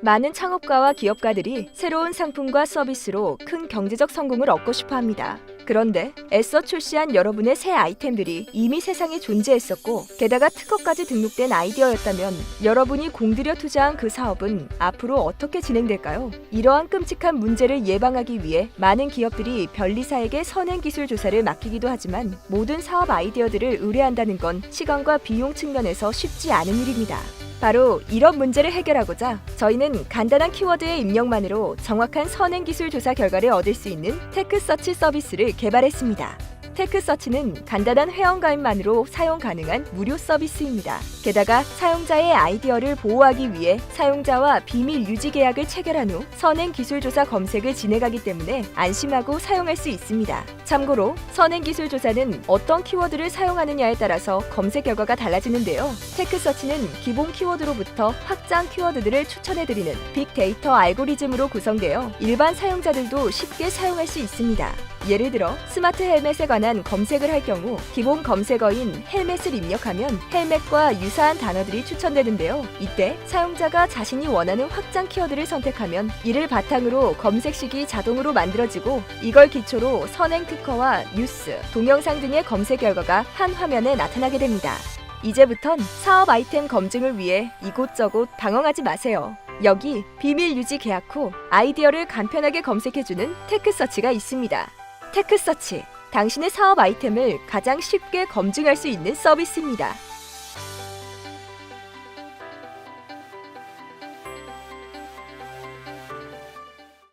많은 창업가와 기업가들이 새로운 상품과 서비스로 큰 경제적 성공을 얻고 싶어 합니다. 그런데 애써 출시한 여러분의 새 아이템들이 이미 세상에 존재했었고 게다가 특허까지 등록된 아이디어였다면 여러분이 공들여 투자한 그 사업은 앞으로 어떻게 진행될까요? 이러한 끔찍한 문제를 예방하기 위해 많은 기업들이 변리사에게 선행 기술 조사를 맡기기도 하지만 모든 사업 아이디어들을 의뢰한다는 건 시간과 비용 측면에서 쉽지 않은 일입니다. 바로 이런 문제를 해결하고자 저희는 간단한 키워드의 입력만으로 정확한 선행 기술 조사 결과를 얻을 수 있는 테크 서치 서비스를 개발했습니다. 테크서치는 간단한 회원가입만으로 사용 가능한 무료 서비스입니다. 게다가 사용자의 아이디어를 보호하기 위해 사용자와 비밀 유지 계약을 체결한 후 선행 기술 조사 검색을 진행하기 때문에 안심하고 사용할 수 있습니다. 참고로 선행 기술 조사는 어떤 키워드를 사용하느냐에 따라서 검색 결과가 달라지는데요. 테크서치는 기본 키워드로부터 확장 키워드들을 추천해드리는 빅데이터 알고리즘으로 구성되어 일반 사용자들도 쉽게 사용할 수 있습니다. 예를 들어 스마트 헬멧에 관한 검색을 할 경우 기본 검색어인 헬멧을 입력하면 헬멧과 유사한 단어들이 추천되는데요. 이때 사용자가 자신이 원하는 확장 키워드를 선택하면 이를 바탕으로 검색식이 자동으로 만들어지고 이걸 기초로 선행 특허와 뉴스, 동영상 등의 검색 결과가 한 화면에 나타나게 됩니다. 이제부턴 사업 아이템 검증을 위해 이곳저곳 방황하지 마세요. 여기 비밀 유지 계약 후 아이디어를 간편하게 검색해주는 테크서치가 있습니다. 테크서치, 당신의 사업 아이템을 가장 쉽게 검증할 수 있는 서비스입니다.